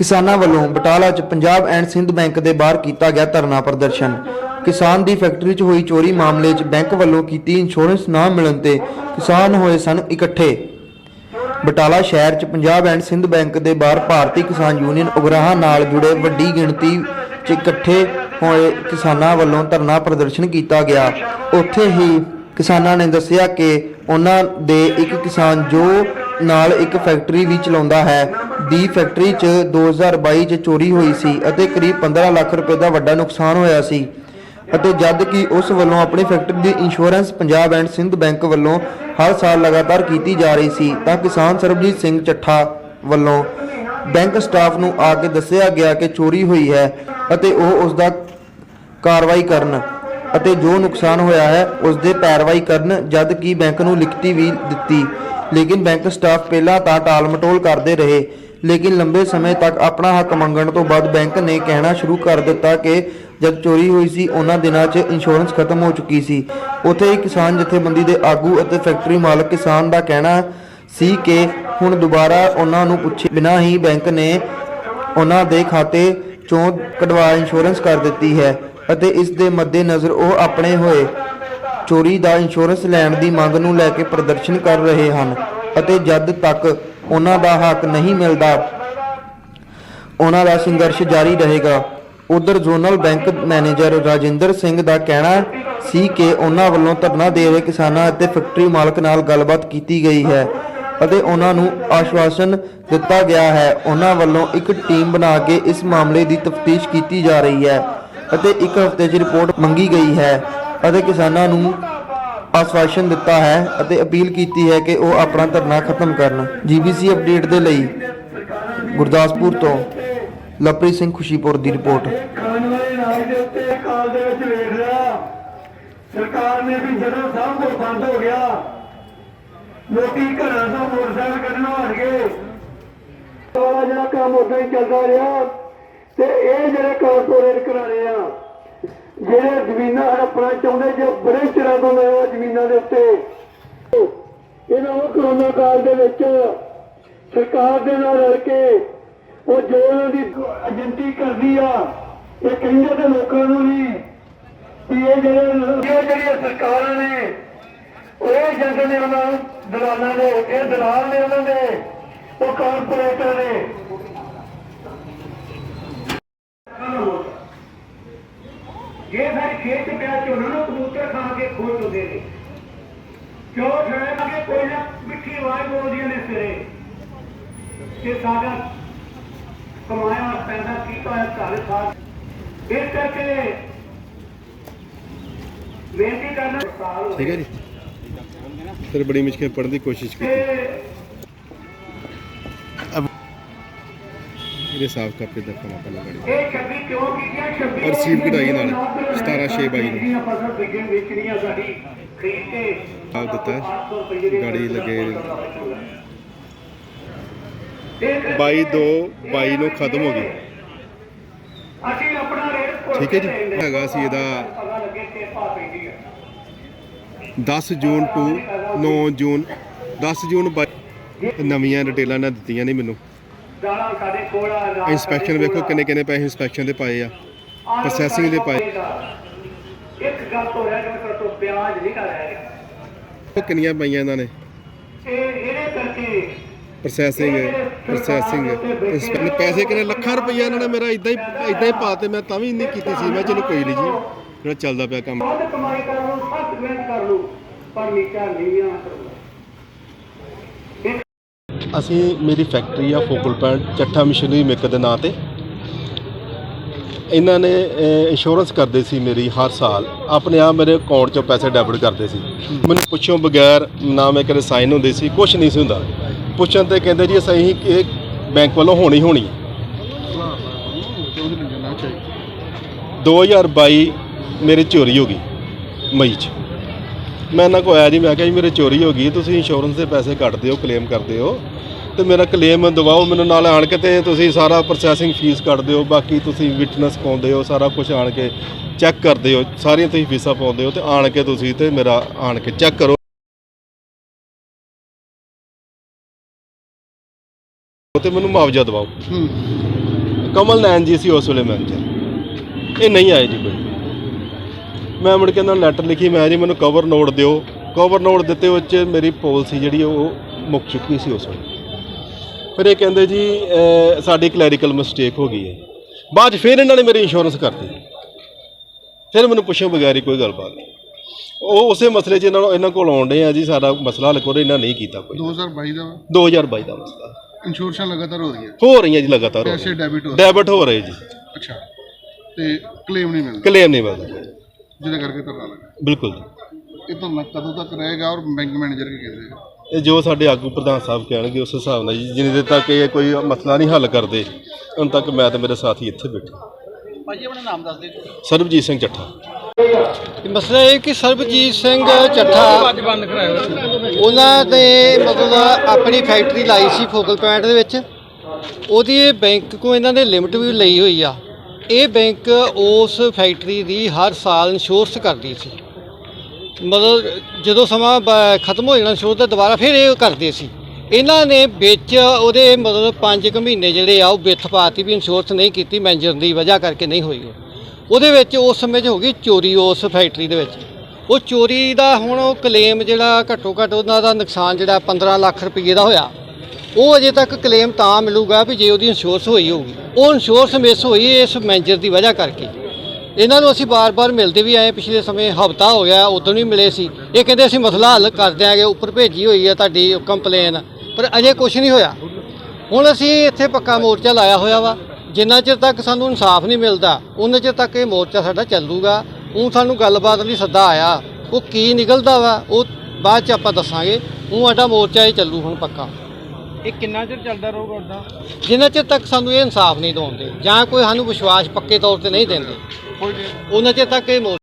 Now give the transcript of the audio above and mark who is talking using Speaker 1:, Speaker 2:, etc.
Speaker 1: ਕਿਸਾਨਾਂ ਵੱਲੋਂ ਬਟਾਲਾ 'ਚ ਪੰਜਾਬ ਐਂਡ ਸਿੰਧ ਬੈਂਕ ਦੇ ਬਾਹਰ ਕੀਤਾ ਗਿਆ ਧਰਨਾ ਪ੍ਰਦਰਸ਼ਨ। ਕਿਸਾਨ ਦੀ ਫੈਕਟਰੀ 'ਚ ਹੋਈ ਚੋਰੀ ਮਾਮਲੇ 'ਚ ਬੈਂਕ ਵੱਲੋਂ ਕੀਤੀ ਇੰਸ਼ੋਰੈਂਸ ਨਾ ਮਿਲਣ ਤੇ ਕਿਸਾਨ ਹੋਏ ਸਨ ਇਕੱਠੇ। ਬਟਾਲਾ ਸ਼ਹਿਰ 'ਚ ਪੰਜਾਬ ਐਂਡ ਸਿੰਧ ਬੈਂਕ ਦੇ ਬਾਹਰ ਭਾਰਤੀ ਕਿਸਾਨ ਯੂਨੀਅਨ ਉਗਰਾਹਾਂ ਨਾਲ ਜੁੜੇ ਵੱਡੀ ਗਿਣਤੀ 'ਚ ਇਕੱਠੇ ਹੋਏ ਕਿਸਾਨਾਂ ਵੱਲੋਂ ਧਰਨਾ ਪ੍ਰਦਰਸ਼ਨ ਕੀਤਾ ਗਿਆ। ਉੱਥੇ ਹੀ ਕਿਸਾਨਾਂ ਨੇ ਦੱਸਿਆ ਕਿ ਉਹਨਾਂ ਦੇ ਇੱਕ ਕਿਸਾਨ ਜੋ ਨਾਲ ਇੱਕ ਫੈਕਟਰੀ ਵੀ ਚਲਾਉਂਦਾ ਹੈ। ਦੀ ਫੈਕਟਰੀ 'ਚ 2022 'ਚ ਚੋਰੀ ਹੋਈ ਸੀ ਅਤੇ ਕਰੀਬ 15 ਲੱਖ ਰੁਪਏ ਦਾ ਵੱਡਾ ਨੁਕਸਾਨ ਹੋਇਆ ਸੀ। ਅਤੇ ਜਦ ਕਿ ਉਸ ਵੱਲੋਂ ਆਪਣੀ factory the insurance Punjab and Sind bank ਵੱਲੋਂ ਹਰ ਸਾਲ ਲਗਾਤਾਰ ਕੀਤੀ ਜਾ ਰਹੀ ਸੀ ਤਾਂ ਕਿਸਾਨ ਸਰਬਜੀਤ ਸਿੰਘ ਚੱਠਾ ਵੱਲੋਂ ਬੈਂਕ ਸਟਾਫ ਨੂੰ ਆ ਕੇ ਦੱਸਿਆ ਗਿਆ ਕਿ ਚੋਰੀ ਹੋਈ ਹੈ ਅਤੇ ਉਹ ਉਸ ਦਾ ਕਾਰਵਾਈ ਕਰਨ ਅਤੇ ਜੋ ਨੁਕਸਾਨ ਹੋਇਆ ਹੈ ਉਸ ਦੇ ਪੈਰਵਾਈ ਕਰਨ ਜਦ ਕਿ ਬੈਂਕ ਨੂੰ ਲਿਖਤੀ ਵੀ ਦਿੱਤੀ। ਲੇਕਿਨ ਬੈਂਕ ਸਟਾਫ ਪਹਿਲਾਂ ਤਾਂ ਟਾਲ ਮਟੋਲ ਕਰਦੇ ਰਹੇ। ਲੇਕਿਨ ਲੰਬੇ ਸਮੇਂ ਤੱਕ ਆਪਣਾ ਹੱਕ ਮੰਗਣ ਤੋਂ ਬਾਅਦ ਬੈਂਕ ਨੇ ਕਹਿਣਾ ਸ਼ੁਰੂ ਕਰ ਦਿੱਤਾ ਕਿ ਜਦ ਚੋਰੀ ਹੋਈ ਸੀ, ਉਹਨਾਂ ਦਿਨਾਂ 'ਚ ਇੰਸ਼ੋਰੈਂਸ ਖਤਮ ਹੋ ਚੁੱਕੀ ਸੀ। ਉੱਥੇ ਹੀ ਕਿਸਾਨ ਜਥੇਬੰਦੀ ਦੇ ਆਗੂ ਅਤੇ ਫੈਕਟਰੀ ਮਾਲਕ ਕਿਸਾਨ ਦਾ ਕਹਿਣਾ ਸੀ ਕਿ ਹੁਣ ਦੁਬਾਰਾ ਉਹਨਾਂ ਨੂੰ ਪੁੱਛੇ ਬਿਨਾਂ ਹੀ ਬੈਂਕ ਨੇ ਉਹਨਾਂ ਦੇ ਖਾਤੇ ਚੋਂ ਕਢਵਾ ਇੰਸ਼ੋਰੈਂਸ ਕਰ ਦਿੱਤੀ ਹੈ ਅਤੇ ਇਸ ਦੇ ਮੱਦੇਨਜ਼ਰ ਉਹ ਆਪਣੇ ਹੋਏ। ਚੋਰੀ ਦਾ ਇੰਸ਼ੋਰੈਂਸ ਲੈਣ ਦੀ ਮੰਗ ਨੂੰ ਲੈ ਕੇ ਪ੍ਰਦਰਸ਼ਨ ਕਰ ਰਹੇ ਹਨ ਅਤੇ ਜਦ ਤੱਕ ਉਹਨਾਂ ਦਾ ਹੱਕ ਨਹੀਂ ਮਿਲਦਾ, ਉਹਨਾਂ ਦਾ ਸੰਘਰਸ਼ ਜਾਰੀ ਰਹੇਗਾ। ਉਧਰ zonal bank manager Rajinder Singh ਦਾ ਕਹਿਣਾ ਸੀ ਕਿ ਉਹਨਾਂ ਵੱਲੋਂ ਧਰਨਾ ਦੇ ਰਹੇ ਕਿਸਾਨਾਂ ਅਤੇ ਫੈਕਟਰੀ ਮਾਲਕ ਨਾਲ ਗੱਲਬਾਤ ਕੀਤੀ ਗਈ ਹੈ ਅਤੇ ਉਹਨਾਂ ਨੂੰ ਆਸ਼ਵਾਸਨ ਦਿੱਤਾ ਗਿਆ ਹੈ। ਉਹਨਾਂ ਵੱਲੋਂ ਇੱਕ ਟੀਮ ਬਣਾ ਕੇ ਇਸ ਮਾਮਲੇ ਦੀ ਤਫਤੀਸ਼ ਕੀਤੀ ਜਾ ਰਹੀ ਹੈ ਅਤੇ ਇੱਕ ਹਫ਼ਤੇ 'ਚ ਰਿਪੋਰਟ ਮੰਗੀ ਗਈ ਹੈ। ਅਤੇ ਕਿਸਾਨਾਂ ਨੂੰ ਆਸ਼ਵਾਸਨ ਦਿੱਤਾ ਹੈ ਅਤੇ ਅਪੀਲ ਕੀਤੀ ਹੈ ਕਿ ਉਹ ਆਪਣਾ ਧਰਨਾ ਖਤਮ ਕਰਨ। ਜੀਬੀਸੀ ਅਪਡੇਟ ਦੇ ਲਈ ਗੁਰਦਾਸਪੁਰ ਤੋਂ ਲਵਪ੍ਰੀਤ ਸਿੰਘ ਖੁਸ਼ੀਪੁਰ ਦੀ ਰਿਪੋਰਟ।
Speaker 2: ਖਾਣ ਵਾਲੇ ਰਾਜ ਦੇ ਉੱਤੇ ਕਾਲ ਦੇ ਵਿੱਚ ਵੇਖ ਲਿਆ ਸਰਕਾਰ ਨੇ ਵੀ ਜਦੋਂ ਸਭ ਕੁਝ ਬੰਦ ਹੋ ਗਿਆ, ਲੋਕੀ ਘਰਾਂ ਤੋਂ ਮੋਟਰਸਾਈਕਲ ਕੱਢਣੋਂ ਹਟ ਗਏ। ਸਾਰਾ ਜਿਹੜਾ ਕੰਮ ਉਦਾਂ ਹੀ ਚੱਲਦਾ ਰਿਹਾ ਤੇ ਇਹ ਜਿਹੜੇ ਕਾਰਪੋਰੇਟ ਘਰਾਣੇ ਆ ਜਿਹੜੇ ਜ਼ਮੀਨਾਂ ਹੜਪਣਾ ਚਾਹੁੰਦੇ ਜੇ ਬੜੇ ਚਿਰਾਂ ਤੋਂ ਮੈਂ ਜ਼ਮੀਨਾਂ ਦੇ ਉੱਤੇ। ਇਹਨਾਂ ਨੂੰ ਕਰੋਨਾ ਕਾਲ ਦੇ ਵਿੱਚ ਸਰਕਾਰ ਦੇ ਨਾਲ ਰਲ ਕੇ ਉਹ ਜੋ ਉਹਨਾਂ ਦੀ ਏਜੰਟੀ ਕਰਦੀ ਆ, ਇਹ ਕਹਿੰਦੇ ਤੇ ਲੋਕਾਂ ਨੂੰ ਵੀ ਵੀ ਇਹ ਜਿਹੜੇ ਜਿਹੜੀਆਂ ਸਰਕਾਰਾਂ ਨੇ, ਉਹ ਏਜੰਟ ਨੇ ਉਹਨਾਂ ਨੂੰ ਦਲਾਲਾਂ ਨੇ ਇਹ ਦਲਾਲ ਨੇ ਉਹਨਾਂ ਦੇ, ਉਹ ਕਾਰਪੋਰੇਟਰ ਨੇ।
Speaker 3: ਜੇ ਫਿਰ ਖੇਤ ਪਿਆ ਝੋਨਾ ਨੂੰ ਕਬੂਤਰ ਖਾ ਕੇ ਖੋਲ ਚੁੱਕੇ ਨੇ। ਕਿਉਂ ਠਹਿਰ ਕੇ ਕੋਈ ਨਾ ਮਿੱਠੀ ਆਵਾਜ਼ ਬੋਲਦੀਆਂ ਨੇ ਸਿਰੇ। ਕਿ ਸਾਡਾ ਕਮਾਇਆ ਪੈਦਾ ਕੀਤਾ ਹੈ ਘਰ ਸਾਥ ਇਸ ਕਰਕੇ ਬੇਨਤੀ ਕਰਨਾ
Speaker 4: ਠੀਕ ਹੈ ਜੀ। ਫਿਰ ਬੜੀ ਮੁਸ਼ਕਿਲ ਪੜਨ ਦੀ ਕੋਸ਼ਿਸ਼ ਕੀਤੀ। ਇਹਦੇ ਸਾਫ਼ ਕਾਪੀ ਦਿਖਾਉਣਾ ਪਹਿਲਾਂ
Speaker 3: ਕੀਤੀਆਂ ਛੱਬੀ
Speaker 4: ਰਸੀਦ ਕਢਾਈ ਨਾਲ, 17/6/22 ਨੂੰ।
Speaker 3: ਜਿਹੜੀਆਂ ਫਸਲ ਵਿਕਣ ਵੇਚਣੀਆਂ ਸਾਡੀ ਖਰੀਦ ਕੇ
Speaker 4: ਆਪ ਦਿੱਤਾ ਹੈ।
Speaker 3: 800 ਰੁਪਏ ਦੀ
Speaker 4: ਗਾੜੀ ਲੱਗੇ। 22 2 22 ਨੂੰ ਖਤਮ ਹੋ ਗਈ
Speaker 3: ਅਸੀਂ ਆਪਣਾ ਰੇਟ
Speaker 4: ਠੀਕ ਹੈ ਜੀ। ਹੈਗਾ ਸੀ ਇਹਦਾ
Speaker 3: ਪਤਾ ਲੱਗੇ ਕਿ ਪਾ ਪੈਂਦੀ ਹੈ
Speaker 4: 10 ਜੂਨ ਟੂ 9 ਜੂਨ 10 ਜੂਨ 22 ਨਵੀਆਂ ਡਿਟੇਲਾਂ ਨਾ ਦਿੱਤੀਆਂ ਨਹੀਂ ਮੈਨੂੰ
Speaker 3: ਸਾਡੇ ਕੋਲ ਆ ਸਾਡੇ
Speaker 4: ਵੇਖੋ। ਕਿੰਨੇ ਕਿੰਨੇ ਪੈਸੇ ਇੰਸਪੈਕਸ਼ਨ ਦੇ ਪਾਏ ਆ। processing ਦੇ ਪਾਏ।
Speaker 3: ਇੱਕ ਗੱਲ ਤੋਂ ਰਹਿ ਗਿਆ ਕਿ ਤੋਂ ਪਿਆਜ਼ ਨਹੀਂ ਕਰ ਰਿਹਾ
Speaker 4: ਉਹ ਕਿੰਨੀਆਂ ਪਾਈਆਂ ਇਹਨਾਂ ਨੇ?
Speaker 3: ਇਹ ਇਹਦੇ ਕਰਕੇ
Speaker 4: ਪ੍ਰੋਸੈਸਿੰਗ ਪ੍ਰੋਸੈਸਿੰਗ ਇੰਸਪੈਕਸ਼ਨ ਪੈਸੇ ਕਿੰਨੇ? ਲੱਖਾਂ ਰੁਪਈਆ ਇਹਨਾਂ ਨੇ ਮੇਰਾ ਇਦਾਂ ਹੀ ਇਦਾਂ ਹੀ ਪਾਤੇ ਮੈਂ ਤਾਂ ਵੀ ਨਹੀਂ ਕੀਤੀ ਸੀ। ਮੈਂ ਚਲੋ ਕੋਈ ਨਹੀਂ ਜੀ ਜਿਹੜਾ ਚੱਲਦਾ ਪਿਆ ਕੰਮ।
Speaker 3: ਕਮਾਈ ਕਰ ਲਓ ਸੱਤ ਮਿਹਨਤ ਕਰ ਲਓ ਪਰ ਨੀਚਾ ਨਹੀਂ ਆ
Speaker 4: ਅਸੀਂ ਮੇਰੀ ਫੈਕਟਰੀ ਆ focal point Chattha machinery maker ਦੇ ਨਾਂ ਤੇ। ਇਹਨਾਂ ਨੇ ਇੰਸ਼ੋਰੈਂਸ ਕਰਦੇ ਸੀ ਮੇਰੀ ਹਰ ਸਾਲ। ਆਪਣੇ ਆਪ ਮੇਰੇ ਅਕਾਊਂਟ 'ਚੋਂ ਪੈਸੇ ਡੈਬਿਟ ਕਰਦੇ ਸੀ। ਮੈਨੂੰ ਪੁੱਛੋਂ ਬਗੈਰ ਨਾ ਮੈਂ ਕਦੇ ਸਾਈਨ ਹੁੰਦੇ ਸੀ ਕੁਝ ਨਹੀਂ ਸੀ ਹੁੰਦਾ। ਪੁੱਛਣ ਤੇ ਕਹਿੰਦੇ ਜੀ ਸਹੀ ਇਹ ਬੈਂਕ ਵੱਲੋਂ ਹੋਣੀ ਹੋਣੀ। ਹੈ। 2022 ਮੇਰੇ ਚੋਰੀ ਹੋ ਗਈ, ਮਈ 'ਚ। ਮੈਂ ਇਹਨਾਂ ਕੋ ਆਇਆ ਜੀ ਮੈਂ ਕਿਹਾ ਜੀ ਮੇਰੇ ਚੋਰੀ ਹੋ ਗਈ ਤੁਸੀਂ ਇੰਸ਼ੋਰੈਂਸ ਦੇ ਪੈਸੇ ਕੱਟਦੇ ਹੋ ਕਲੇਮ ਕਰਦੇ ਹੋ। ਤੇ ਮੇਰਾ ਕਲੇਮ ਦਵਾਓ ਮੈਨੂੰ ਨਾਲ ਆਣ ਕੇ ਤੇ ਤੁਸੀਂ ਸਾਰਾ ਪ੍ਰੋਸੈਸਿੰਗ ਫੀਸ ਕੱਟਦੇ ਹੋ ਬਾਕੀ ਤੁਸੀਂ ਵਿਟਨੈਸ ਪਾਉਂਦੇ ਹੋ ਸਾਰਾ ਕੁਝ ਆਣ ਕੇ ਚੈੱਕ ਕਰਦੇ ਹੋ ਸਾਰੀਆਂ ਤੁਸੀਂ ਫੀਸਾਂ ਪਾਉਂਦੇ ਹੋ ਤੇ ਆਣ ਕੇ ਤੁਸੀਂ ਤੇ ਮੇਰਾ ਆਣ ਕੇ ਚੈੱਕ ਕਰੋ। ਤੇ ਮੈਨੂੰ ਮੁਆਵਜ਼ਾ ਦਿਵਾਓ। ਕਮਲ ਨੈਨ ਜੀ ਸੀ ਉਸ ਵੇਲੇ ਮੈਨੇਜਰ ਇਹ ਨਹੀਂ ਆਏ ਜੀ ਕੋਈ। ਮੈਂ ਮੁੜ ਕੇ ਇਹਨਾਂ ਨੂੰ ਲੈਟਰ ਲਿਖੀ ਮੈਂ ਜੀ ਮੈਨੂੰ ਕਵਰ ਨੋਟ ਦਿਓ। ਕਵਰ ਨੋਟ ਦਿੱਤੇ ਵਿੱਚ ਮੇਰੀ ਪਾਲਿਸੀ ਜਿਹੜੀ ਉਹ ਮੁੱਕ ਚੁੱਕੀ ਸੀ ਉਸ ਵੇਲੇ। ਫਿਰ ਇਹ ਕਹਿੰਦੇ ਜੀ ਸਾਡੀ ਕਲੈਰੀਕਲ ਮਿਸਟੇਕ ਹੋ ਗਈ ਹੈ। ਬਾਅਦ 'ਚ ਫਿਰ ਇਹਨਾਂ ਨੇ ਮੇਰੀ ਇੰਸ਼ੋਰੈਂਸ ਕਰਤੀ। ਫਿਰ ਮੈਨੂੰ ਪੁੱਛੋ ਬਗੈਰ ਹੀ ਕੋਈ ਗੱਲਬਾਤ ਨਹੀਂ। ਉਹ ਉਸੇ ਮਸਲੇ 'ਚ ਇਹਨਾਂ ਨੂੰ ਇਹਨਾਂ ਕੋਲ ਆਉਂਦੇ ਆ ਜੀ ਸਾਡਾ ਮਸਲਾ ਹੱਲ ਕਰੋ ਇਹਨਾਂ ਨਹੀਂ ਕੀਤਾ ਕੋਈ।
Speaker 5: 2022 ਦਾ
Speaker 4: 2022 ਦਾ ਮਸਲਾ।
Speaker 5: ਇੰਸ਼ੋਰੈਂਸਾਂ ਲਗਾਤਾਰ ਹੋ ਰਹੀਆਂ?
Speaker 4: ਹੋ ਰਹੀਆਂ ਜੀ ਲਗਾਤਾਰ
Speaker 5: ਪੈਸੇ ਡੈਬਿਟ ਹੋ
Speaker 4: ਡੈਬਿਟ ਹੋ ਰਹੇ ਜੀ।
Speaker 5: ਅੱਛਾ। ਤੇ ਕਲੇਮ ਨਹੀਂ ਮਿਲਦਾ?
Speaker 4: ਕਲੇਮ ਨਹੀਂ ਮਿਲਦਾ।
Speaker 5: ਜਿਹਦੇ ਕਰਕੇ ਧਰਨਾ ਲੱਗਾ।
Speaker 4: ਬਿਲਕੁਲ ਜੀ।
Speaker 5: ਇਹ ਧਰਨਾ ਕਦੋਂ ਤੱਕ ਰਹੇਗਾ ਔਰ ਬੈਂਕ ਮੈਨੇਜਰ ਕੀ ਕਹਿੰਦੇ ਆ?
Speaker 4: ਇਹ ਜੋ ਸਾਡੇ ਆਗੂ ਪ੍ਰਧਾਨ ਸਾਹਿਬ ਕਹਿਣਗੇ ਉਸ ਹਿਸਾਬ ਨਾਲ ਜੀ ਜਿੰਨੇ ਦੇਰ ਤੱਕ ਇਹ ਕੋਈ ਮਸਲਾ ਨਹੀਂ ਹੱਲ ਕਰਦੇ ਉਨ ਤੱਕ ਮੈਂ ਤੇ ਮੇਰੇ ਸਾਥੀ ਇੱਥੇ ਬੈਠੇ।
Speaker 6: ਭਾਜੀ ਆਪਣਾ ਨਾਮ ਦੱਸ ਦਿਓ
Speaker 4: ਸਰਬਜੀਤ ਸਿੰਘ ਚੱਠਾ।
Speaker 6: ਮਸਲਾ ਇਹ ਕਿ ਸਰਬਜੀਤ ਸਿੰਘ ਚੱਠਾ ਉਹਨਾਂ ਨੇ ਮਤਲਬ ਆਪਣੀ ਫੈਕਟਰੀ ਲਾਈ ਸੀ ਫੋਕਲ ਪੁਆਇੰਟ ਦੇ ਵਿੱਚ। ਉਹਦੀ ਇਹ ਬੈਂਕ ਕੋ ਇਹਨਾਂ ਨੇ ਲਿਮਟ ਵੀ ਲਈ ਹੋਈ ਆ। ਇਹ ਬੈਂਕ ਉਸ ਫੈਕਟਰੀ ਦੀ ਹਰ ਸਾਲ ਇੰਸ਼ੋਰੈਂਸ ਕਰਦੀ ਸੀ। ਮਤਲਬ ਜਦੋਂ ਸਮਾਂ ਬ- ਖਤਮ ਹੋ ਜਾਣਾ ਇੰਸ਼ੋਰੈਂਸ ਦਾ ਦੁਬਾਰਾ ਫਿਰ ਇਹ ਕਰਦੇ ਸੀ। ਇਹਨਾਂ ਨੇ ਵਿੱਚ ਉਹਦੇ ਮਤਲਬ 5 ਕੁ ਮਹੀਨੇ ਜਿਹੜੇ ਆ, ਉਹ ਵਿੱਥ ਪਾਤੀ ਵੀ ਇੰਸ਼ੋਰੈਂਸ ਨਹੀਂ ਕੀਤੀ, ਮੈਨੇਜਰ ਦੀ ਵਜ੍ਹਾ ਕਰਕੇ ਨਹੀਂ ਹੋਈ ਉਹਦੇ ਵਿੱਚ ਉਸ ਸਮੇਂ 'ਚ ਹੋ ਗਈ ਚੋਰੀ ਉਸ ਫੈਕਟਰੀ ਦੇ ਵਿੱਚ। ਉਹ ਚੋਰੀ ਦਾ ਹੁਣ ਉਹ ਕਲੇਮ ਜਿਹੜਾ ਘੱਟੋ ਘੱਟ ਉਹਨਾਂ ਦਾ ਨੁਕਸਾਨ ਜਿਹੜਾ 15 ਲੱਖ ਰੁਪਏ ਦਾ ਹੋਇਆ। ਉਹ ਅਜੇ ਤੱਕ ਕਲੇਮ ਤਾਂ ਮਿਲੂਗਾ ਵੀ ਜੇ ਉਹਦੀ ਇੰਸ਼ੋਰੈਂਸ ਹੋਈ ਹੋਊਗੀ। ਉਹ ਇੰਸ਼ੋਰੈਂਸ ਮਿਸ ਹੋਈ ਇਸ ਮੈਨੇਜਰ ਦੀ ਵਜ੍ਹਾ ਕਰਕੇ। ਇਹਨਾਂ ਨੂੰ ਅਸੀਂ ਬਾਰ-ਬਾਰ ਮਿਲਦੇ ਵੀ ਆਏ, ਪਿਛਲੇ ਸਮੇਂ ਹਫਤਾ ਹੋ ਗਿਆ, ਉਦੋਂ ਵੀ ਮਿਲੇ ਸੀ। ਇਹ ਕਹਿੰਦੇ ਅਸੀਂ ਮਸਲਾ ਹੱਲ ਕਰ ਦਿਆਂਗੇ, ਉੱਪਰ ਭੇਜੀ ਹੋਈ ਹੈ ਤੁਹਾਡੀ ਕੰਪਲੇਨ ਪਰ ਅਜੇ ਕੁਝ ਨਹੀਂ ਹੋਇਆ। ਹੁਣ ਅਸੀਂ ਇੱਥੇ ਪੱਕਾ ਮੋਰਚਾ ਲਾਇਆ ਹੋਇਆ ਵਾ। ਜਿੰਨਾ ਚਿਰ ਤੱਕ ਸਾਨੂੰ ਇਨਸਾਫ ਨਹੀਂ ਮਿਲਦਾ, ਉਹਨਾਂ ਚਿਰ ਤੱਕ ਇਹ ਮੋਰਚਾ ਸਾਡਾ ਚੱਲੂਗਾ। ਉਹ ਸਾਨੂੰ ਗੱਲਬਾਤ ਲਈ ਸੱਦਾ ਆਇਆ। ਉਹ ਕੀ ਨਿਕਲਦਾ ਵਾ, ਉਹ ਬਾਅਦ ਚ ਆਪਾਂ ਦੱਸਾਂਗੇ। ਉਹ ਸਾਡਾ ਮੋਰਚਾ ਇਹ ਚੱਲੂ ਹੁਣ ਪੱਕਾ।
Speaker 7: ਇਹ ਕਿੰਨਾ ਚਿਰ ਚੱਲਦਾ ਰਹੂਗਾ ਉਦਾਂ
Speaker 6: ਜਿੰਨਾ ਚਿਰ ਤੱਕ ਸਾਨੂੰ ਇਹ ਇਨਸਾਫ ਨਹੀਂ ਦਿਵਾਉਂਦੇ ਜਾਂ ਕੋਈ ਸਾਨੂੰ ਵਿਸ਼ਵਾਸ ਪੱਕੇ ਤੌਰ ਤੇ ਨਹੀਂ ਦਿੰਦੇ ਉਹਨਾਂ ਚਿਰ ਤੱਕ ਇਹ ਮੋਰਚਾ